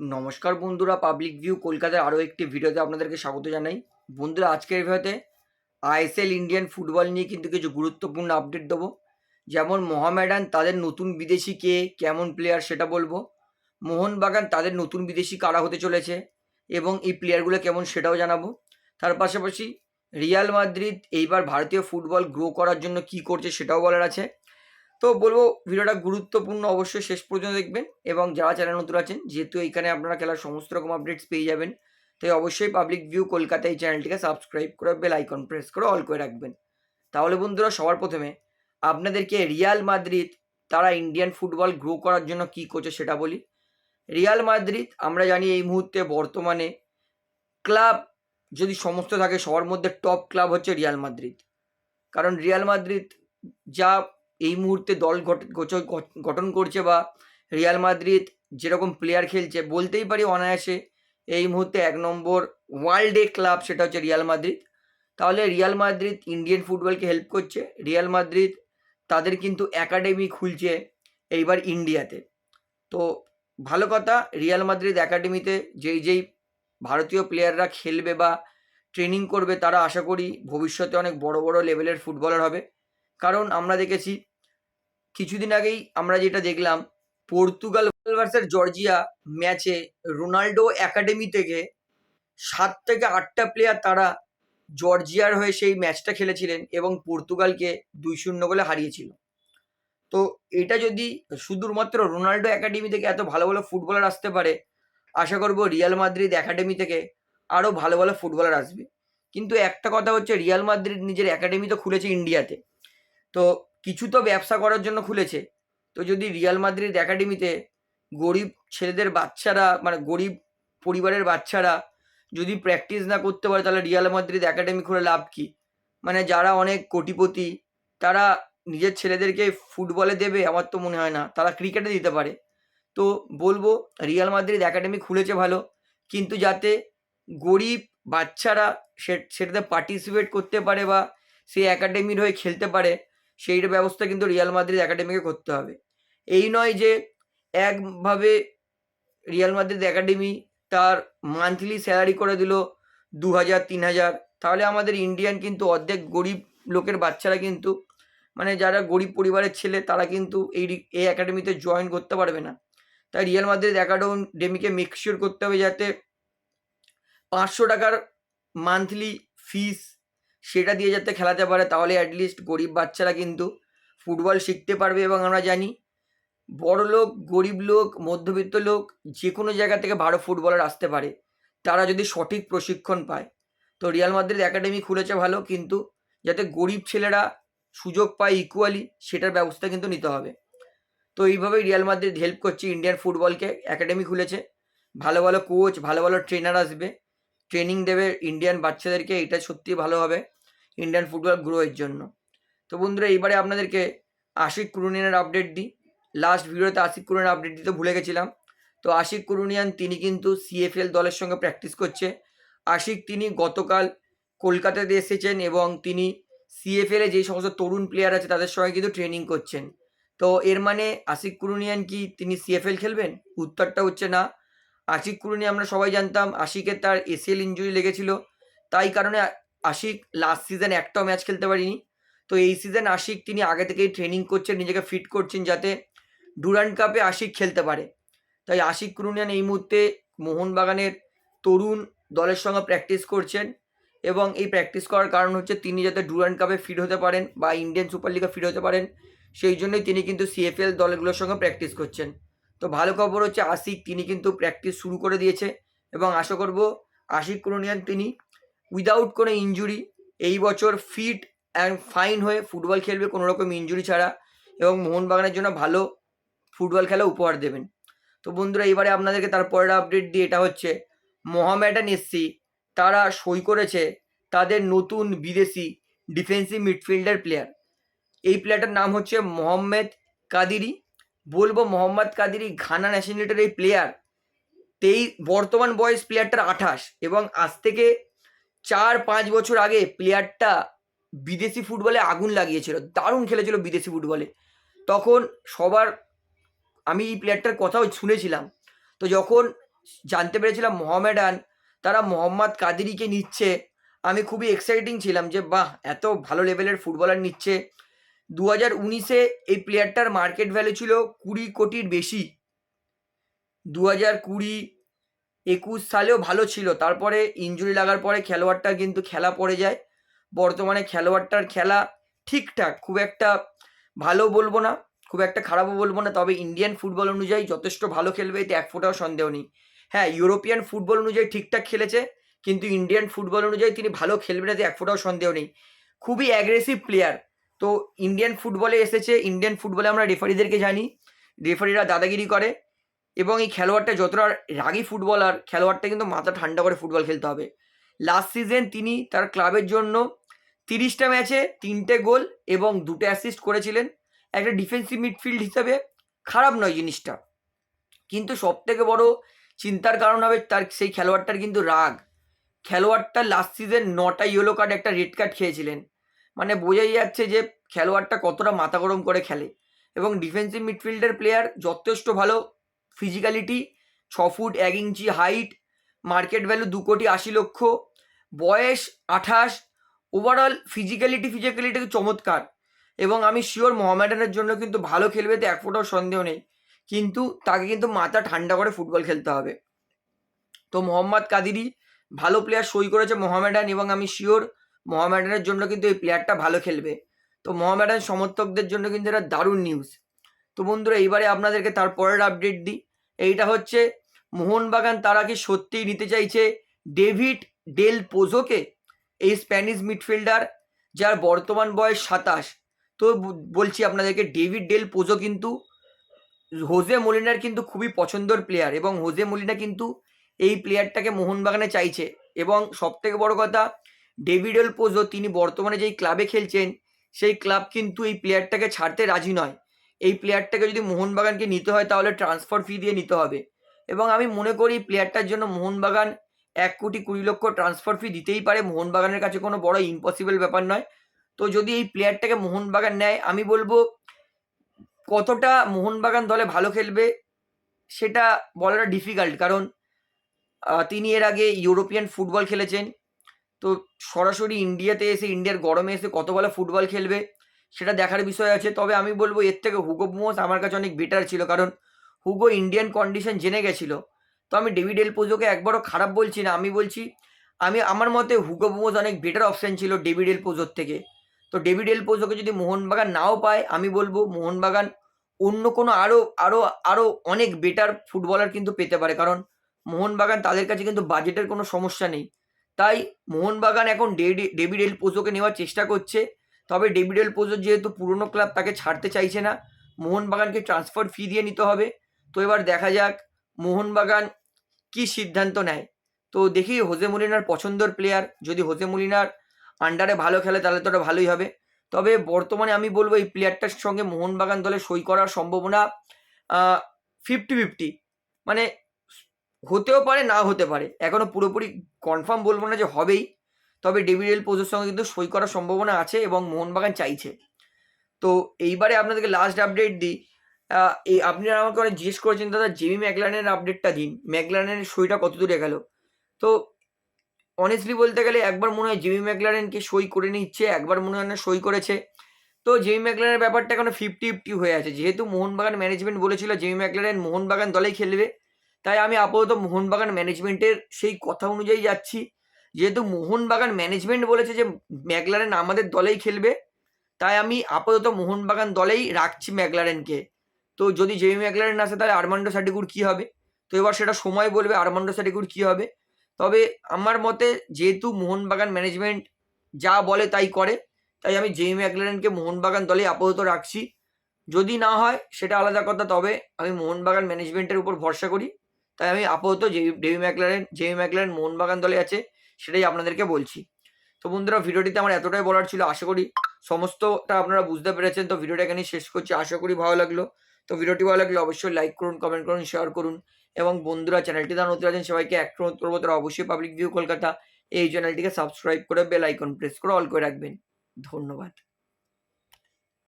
নমস্কার বন্ধুরা public view কলকাতার আরও একটি ভিডিওতে আপনাদেরকে স্বাগত জানাই। বন্ধুরা, আজকের ভিডিওতে আইএসএল ইন্ডিয়ান ফুটবল নিয়ে কিন্তু কিছু গুরুত্বপূর্ণ আপডেট দেবো। যেমন মোহামেডান তাদের নতুন বিদেশি কে, কেমন প্লেয়ার সেটা বলব। মোহনবাগান তাদের নতুন বিদেশি কারা হতে চলেছে এবং এই প্লেয়ারগুলো কেমন সেটাও জানাব। তার পাশাপাশি রিয়াল মাদ্রিদ, এইবার ভারতীয় ফুটবল গ্রো করার জন্য কি করছে সেটাও বলার আছে। তো বলব ভিডিওটা গুরুত্বপূর্ণ অবশ্যই শেষ পর্যন্ত দেখবেন এবং যারা চ্যানেল নতুন আছেন, যেহেতু এইখানে আপনারা খেলার সমস্ত রকম আপডেটস পেয়ে যাবেন, তাই অবশ্যই পাবলিক ভিউ কলকাতা এই চ্যানেলটিকে সাবস্ক্রাইব করে বেল আইকন প্রেস করে অল করে রাখবেন। তাহলে বন্ধুরা, সবার প্রথমে আপনাদেরকে রিয়াল মাদ্রিদ তারা ইন্ডিয়ান ফুটবল গ্রো করার জন্য কি করছে সেটা বলি। রিয়াল মাদ্রিদ আমরা জানি এই মুহূর্তে বর্তমানে ক্লাব যদি সমস্ত থাকে, সবার মধ্যে টপ ক্লাব হচ্ছে রিয়াল মাদ্রিদ কারণ রিয়াল মাদ্রিদ যা এই মুহূর্তে দল গঠন করছে বা রিয়াল মাদ্রিদ যেরকম প্লেয়ার খেলছে, বলতেই পারি অনায়াসে এই মুহূর্তে এক নম্বর ওয়ার্ল্ড ওয়ার্ল্ডে ক্লাব সেটা হচ্ছে রিয়াল মাদ্রিদ। তাহলে রিয়াল মাদ্রিদ ইন্ডিয়ান ফুটবলকে হেল্প করছে। রিয়াল মাদ্রিদ তাদের কিন্তু একাডেমি খুলছে এইবার ইন্ডিয়াতে তো ভালো কথা, রিয়াল মাদ্রিদ একাডেমিতে যেই যেই ভারতীয় প্লেয়াররা খেলবে বা ট্রেনিং করবে, তারা আশা করি ভবিষ্যতে অনেক বড় বড় লেভেলের ফুটবলার হবে। কারণ আমরা দেখেছি কিছুদিন আগেই আমরা যেটা দেখলাম, পর্তুগাল ভার্সেস জর্জিয়া ম্যাচে রোনাল্ডো একাডেমি থেকে সাত থেকে আটটা প্লেয়ার তারা জর্জিয়ার হয়ে সেই ম্যাচটা খেলেছিলেন এবং পর্তুগালকে দুই শূন্য গোলে হারিয়েছিল। তো এটা যদি শুধুমাত্র রোনাল্ডো একাডেমি থেকে এত ভালো ভালো ফুটবলার আসতে পারে, আশা করব রিয়াল মাদ্রিদ একাডেমি থেকে আরও ভালো ভালো ফুটবলার আসবে। কিন্তু একটা কথা হচ্ছে রিয়াল মাদ্রিদ নিজের একাডেমি তো খুলেছে ইন্ডিয়াতে তো কিছু তো ব্যবসা করার জন্য খুলেছে। তো যদি রিয়াল মাদ্রিদ একাডেমিতে গরিব ছেলেদের বাচ্চারা মানে গরিব পরিবারের বাচ্চারা যদি প্র্যাকটিস না করতে পারে, তাহলে রিয়াল মাদ্রিদ একাডেমি খুলে লাভ কি? মানে যারা অনেক কোটিপতি, তারা নিজের ছেলেদেরকে ফুটবলে দেবে আমার তো মনে হয় না। তারা ক্রিকেটে দিতে পারে। তো বলব, রিয়াল মাদ্রিদ একাডেমি খুলেছে ভালো, কিন্তু যাতে গরিব বাচ্চারা সে- সেটাতে পার্টিসিপেট করতে পারে বা সেই একাডেমির হয়ে খেলতে পারে সেই ব্যবস্থা কিন্তু রিয়াল মাদ্রিদ একাডেমিকে করতে হবে। এই নয় যে একভাবে রিয়াল মাদ্রিদ একাডেমি তার মান্থলি স্যালারি করে দিল দু হাজার তিন হাজার তাহলে আমাদের ইন্ডিয়ান কিন্তু অর্ধেক গরিব লোকের বাচ্চারা কিন্তু মানে যারা গরিব পরিবারের ছেলে, তারা কিন্তু এই এই একাডেমিতে জয়েন করতে পারবে না। তাই রিয়াল মাদ্রিদ একাডেমিকে মেকশিওর করতে হবে যাতে পাঁচশো টাকার মান্থলি ফিস সেটা দিয়ে যাতে খেলাতে পারে, তাহলে অ্যাটলিস্ট গরিব বাচ্চারা কিন্তু ফুটবল শিখতে পারবে এবং আমরা জানি বড় লোক, গরিব লোক, মধ্যবিত্ত লোক যে কোনো জায়গা থেকে ভালো ফুটবলার আসতে পারে। তারা যদি সঠিক প্রশিক্ষণ পায়। তো রিয়াল মাদ্রিদ একাডেমি খুলেছে ভালো, কিন্তু যাতে গরিব ছেলেরা সুযোগ পায় ইকুয়ালি সেটার ব্যবস্থা কিন্তু নিতে হবে। তো এইভাবেই রিয়াল মাদ্রিদ হেল্প করছে ইন্ডিয়ান ফুটবলকে একাডেমি খুলেছে। ভালো ভালো কোচ ভালো ভালো ট্রেনার আসবে। ট্রেনিং দেবে ইন্ডিয়ান বাচ্চাদেরকে, এটা সত্যি ভালো হবে ইন্ডিয়ান ফুটবল গ্রোয়ের জন্য। তো বন্ধুরা, এইবারে আপনাদেরকে আশিক কুরুনিয়ানের আপডেট দিই। লাস্ট ভিডিওতে আশিক কুরুনিয়ার আপডেট দিতে ভুলে গেছিলাম। তো আশিক কুরুনিয়ান, তিনি কিন্তু সিএফএল দলের সঙ্গে প্র্যাকটিস করছে। আশিক, তিনি গতকাল কলকাতাতে এসেছেন এবং তিনি সিএফএলে যেই সমস্ত তরুণ প্লেয়ার আছে, তাদের সঙ্গে কিন্তু ট্রেনিং করছেন। তো এর মানে আশিক কুরুনিয়ান কি তিনি সিএফএল খেলবেন? উত্তরটা হচ্ছে না। আশিক কুরুনি আমরা সবাই জানতাম। আশিকের তার এসিএল ইঞ্জুরি লেগেছিল। তাই কারণে আশিক লাস্ট সিজন একটাও ম্যাচ খেলতে পারিনি। তো এই সিজন আশিক তিনি আগে থেকেই ট্রেনিং করছেন, নিজেকে ফিট করছেন যাতে ডুরান্ড কাপে আশিক খেলতে পারে। তাই আশিক কুরুনিয়ান এই মুহূর্তে মোহনবাগানের তরুণ দলের সঙ্গে প্র্যাকটিস করছেন এবং এই প্র্যাকটিস করার কারণ হচ্ছে তিনি যাতে ডুরান্ড কাপে ফিট হতে পারেন বা ইন্ডিয়ান সুপার লিগে ফিট হতে পারেন, সেই জন্যই তিনি কিন্তু সিএফএল দলগুলোর সঙ্গে প্র্যাকটিস করছেন। তো ভালো খবর হচ্ছে আশিক, তিনি কিন্তু প্র্যাকটিস শুরু করে দিয়েছে এবং আশা করব আশিক কুরুনিয়ান তিনি উইদাউট কোনো ইঞ্জুরি এই বছর ফিট অ্যান্ড ফাইন হয়ে ফুটবল খেলবে কোনো রকম ইঞ্জুরি ছাড়া এবং মোহনবাগানের জন্য ভালো ফুটবল খেলা উপহার দেবেন। তো বন্ধুরা, এবারে আপনাদেরকে তার পরের আপডেট দিয়ে এটা হচ্ছে, মোহামেডান এসসি তারা সই করেছে তাদের নতুন বিদেশি ডিফেন্সিভ মিডফিল্ডার প্লেয়ার এই প্লেয়ারটার নাম হচ্ছে মোহাম্মদ কাদিরি। বলব মোহাম্মদ কাদিরি ঘানা ন্যাশনালিটির এই প্লেয়ার তেই, বর্তমান বয়স প্লেয়ারটার আঠাশ এবং আজ থেকে চার, পাঁচ বছর আগে প্লেয়ারটা বিদেশি ফুটবলে আগুন লাগিয়েছিল, দারুণ খেলেছিল বিদেশি ফুটবলে তখন সবার, আমি এই প্লেয়ারটার কথাও শুনেছিলাম, তো যখন জানতে পেরেছিলাম মোহামেডান, তারা মোহাম্মদ কাদিরিকে নিচ্ছে, আমি খুবই এক্সাইটিং ছিলাম যে, বাহ, এত ভালো লেভেলের ফুটবলার নিচ্ছে। দু হাজার উনিশে এই প্লেয়ারটার মার্কেট ভ্যালু ছিল কুড়ি কোটির বেশি। দু হাজার কুড়ি, একুশ সালেও ভালো ছিল, তারপরে ইঞ্জুরি লাগার পরে খেলোয়াড়টা কিন্তু খেলা পড়ে যায়। বর্তমানে খেলোয়াড়টার খেলা ঠিকঠাক, খুব একটা ভালো বলব না, খুব একটা খারাপও বলব না, তবে ইন্ডিয়ান ফুটবল অনুযায়ী যথেষ্ট ভালো খেলবে, এতে এক ফোঁটাও সন্দেহ নেই। হ্যাঁ ইউরোপিয়ান ফুটবল অনুযায়ী ঠিকঠাক খেলেছে, কিন্তু ইন্ডিয়ান ফুটবল অনুযায়ী তিনি ভালো খেলবেন, এতে এক ফোঁটাও সন্দেহ নেই। খুবই অ্যাগ্রেসিভ প্লেয়ার তো ইন্ডিয়ান ফুটবলে এসেছে ইন্ডিয়ান ফুটবলে আমরা রেফারিদেরকে জানি। রেফারিরা দাদাগিরি করে এবং এই খেলোয়াড়টা যতটা রাগী ফুটবলার খেলোয়াড়টা কিন্তু মাথা ঠান্ডা করে ফুটবল খেলতে হবে। লাস্ট সিজন তিনি তার ক্লাবের জন্য তিরিশটা ম্যাচে তিনটে গোল এবং দুটো অ্যাসিস্ট করেছিলেন। একটা ডিফেন্সিভ মিডফিল্ড হিসাবে খারাপ নয় জিনিসটা। কিন্তু সব থেকে বড় চিন্তার কারণ হবে তার সেই খেলোয়াড়টার কিন্তু রাগ। খেলোয়াড়টা লাস্ট সিজন নটা ইয়েলো কার্ড একটা রেড কার্ড খেয়েছিলেন। মানে বোঝাই যাচ্ছে যে খেলোয়াড়টা কতটা মাথা গরম করে খেলে। এবং ডিফেন্সিভ মিডফিল্ডের প্লেয়ার যথেষ্ট ভালো ফিজিক্যালিটি ছ ফুট, এক ইঞ্চি হাইট মার্কেট ভ্যালু দু কোটি আশি লক্ষ, বয়স আঠাশ ওভারঅল ফিজিক্যালিটি ফিজিক্যালিটি চমৎকার। এবং আমি শিওর মোহামেডানের জন্য কিন্তু ভালো খেলবে তো এক ফোটাও সন্দেহ নেই। কিন্তু তাকে কিন্তু মাথা ঠান্ডা করে ফুটবল খেলতে হবে। তো মোহাম্মদ কাদিরি ভালো প্লেয়ার সই করেছে মোহামেডান এবং আমি শিওর মোহামেডানের জন্য কিন্তু এই প্লেয়ারটা ভালো খেলবে। তো মোহামেডান সমর্থকদের জন্য কিন্তু এটা দারুণ নিউজ তো বন্ধুরা, এইবারে আপনাদেরকে তার পরের আপডেট দিই। এইটা হচ্ছে, মোহনবাগান তারা কি সত্যিই নিতে চাইছে ডেভিড ডেল পোজোকে? এই স্প্যানিশ মিডফিল্ডার, যার বর্তমান বয়স সাতাশ। তো বলছি আপনাদেরকে, ডেভিড ডেল পোজো কিন্তু হোজে মলিনার কিন্তু খুবই পছন্দর প্লেয়ার এবং হোজে মলিনা কিন্তু এই প্লেয়ারটাকে মোহনবাগানে চাইছে। এবং সব থেকে বড় কথা ডেভিড পোজো তিনি বর্তমানে যেই ক্লাবে খেলছেন, সেই ক্লাব কিন্তু এই প্লেয়ারটাকে ছাড়তে রাজি নয়। এই প্লেয়ারটাকে যদি মোহনবাগানকে নিতে হয়, তাহলে ট্রান্সফার ফি দিয়ে নিতে হবে। এবং আমি মনে করি প্লেয়ারটার জন্য মোহনবাগান এক কোটি কুড়ি লক্ষ ট্রান্সফার ফি দিতেই পারে। মোহনবাগানের কাছে কোনো বড় ইম্পসিবল ব্যাপার নয়। তো যদি এই প্লেয়ারটাকে মোহনবাগান নেয়, আমি বলব কতটা মোহনবাগান দলে ভালো খেলবে, সেটা বলাটা ডিফিকাল্ট কারণ তিনি এর আগে ইউরোপিয়ান ফুটবল খেলেছেন। তো সরাসরি ইন্ডিয়াতে এসে ইন্ডিয়ার গরমে এসে কত ভালো ফুটবল খেলবে, সেটা দেখার বিষয় আছে। তবে আমি বলব, এর থেকে হুগো বুমোস আমার কাছে অনেক বেটার ছিল, কারণ হুগো ইন্ডিয়ান কন্ডিশন জেনে গেছিল। তো আমি ডেভিড এল পোজোকে একবারও খারাপ বলছি না, আমি বলছি, আমি, আমার মতে হুগো বুমোস অনেক বেটার অপশান ছিল ডেভিড এল পোজোর থেকে। তো ডেভিড এল পোজোকে যদি মোহনবাগান নাও পায়, আমি বলব মোহনবাগান অন্য কোনো আরও আরও আরও অনেক বেটার ফুটবলার কিন্তু পেতে পারে, কারণ মোহনবাগান তাদের কাছে কিন্তু বাজেটের কোনো সমস্যা নেই। তাই মোহনবাগান এখন ডেভিড এল পোজোকে নেওয়ার চেষ্টা করছে। তবে ডেভিড এল পোজো যেহেতু পুরনো ক্লাব, তাকে ছাড়তে চাইছে না। মোহনবাগানকে ট্রান্সফার ফি দিয়ে নিতে হবে। তো এবার দেখা যাক মোহনবাগান কি সিদ্ধান্ত নেয়। তো দেখি হোজে মলিনার পছন্দর প্লেয়ার যদি হোজে মলিনার আন্ডারে ভালো খেলে তাহলে তো ওটা ভালোই হবে। তবে বর্তমানে আমি বলব এই প্লেয়ারটার সঙ্গে মোহনবাগান দলে সই করার সম্ভাবনা ফিফটি ফিফটি মানে হতেও পারে না হতে পারে। এখনও পুরোপুরি কনফার্ম বলব না যে হবেই, তবে ডেভিড এল পোজোর সঙ্গে কিন্তু সই করার সম্ভাবনা আছে এবং মোহনবাগান চাইছে। তো এইবারে আপনাদেরকে লাস্ট আপডেট দিই। এই আপনারা আমাকে অনেক জিজ্ঞেস করেছেন, দাদা জেমি ম্যাকলানের আপডেটটা দিন। ম্যাকলানের সইটা কত দূরে গেল তো অনেস্টলি বলতে গেলে একবার মনে হয় জেমি ম্যাকলারেনকে সই করে নিচ্ছে, একবার মনে হয় না সই করেছে। তো জেমি ম্যাকলারেনের ব্যাপারটা এখনও ফিফটি ফিফটি হয়ে আছে। যেহেতু মোহনবাগান ম্যানেজমেন্ট বলেছিল জেমি ম্যাকলারেন মোহনবাগান দলেই খেলবে। তাই আমি আপাতত মোহনবাগান ম্যানেজমেন্টের সেই কথা অনুযায়ী যাচ্ছি। যেহেতু মোহনবাগান ম্যানেজমেন্ট বলেছে যে, ম্যাকলারেন আমাদের দলেই খেলবে, তাই আমি আপাতত মোহনবাগান দলেই রাখছি ম্যাকলারেনকে। তো যদি জেমি ম্যাকলারেন আসে, তাহলে আরমান্ডো সার্টিকুর কী হবে? তো এবার সেটা সময় বলবে আরমান্ডো সার্টিকুর কী হবে। তবে আমার মতে, যেহেতু মোহনবাগান ম্যানেজমেন্ট যা বলে তাই করে, তাই আমি জেমি ম্যাকলারেনকে মোহনবাগান দলে আপাতত রাখছি। যদি না হয়, সেটা আলাদা কথা, তবে আমি মোহনবাগান ম্যানেজমেন্টের উপর ভরসা করি। তাই আমি আপাতত Davy Maclaren, Jamie Maclaren Mohun Bagan দলে আছে, সেটাই আপনাদেরকে বলছি। তো বন্ধুরা, ভিডিওটিতে আমার এতটাই বলার ছিল, আশা করি সমস্তটা আপনারা বুঝতে পেরেছেন। তো ভিডিওটা এখানেই শেষ করছি, আশা করি ভালো লাগল। তো ভিডিওটি ভালো লাগলে অবশ্যই লাইক করুন কমেন্ট করুন শেয়ার করুন। এবং বন্ধুরা চ্যানেলটি তারা নতুন আছেন, সবাইকে এক করব, তারা অবশ্যই পাবলিক ভিউ কলকাতা এই চ্যানেলটিকে সাবস্ক্রাইব করে বেল আইকন প্রেস করে অল করে রাখবেন। ধন্যবাদ।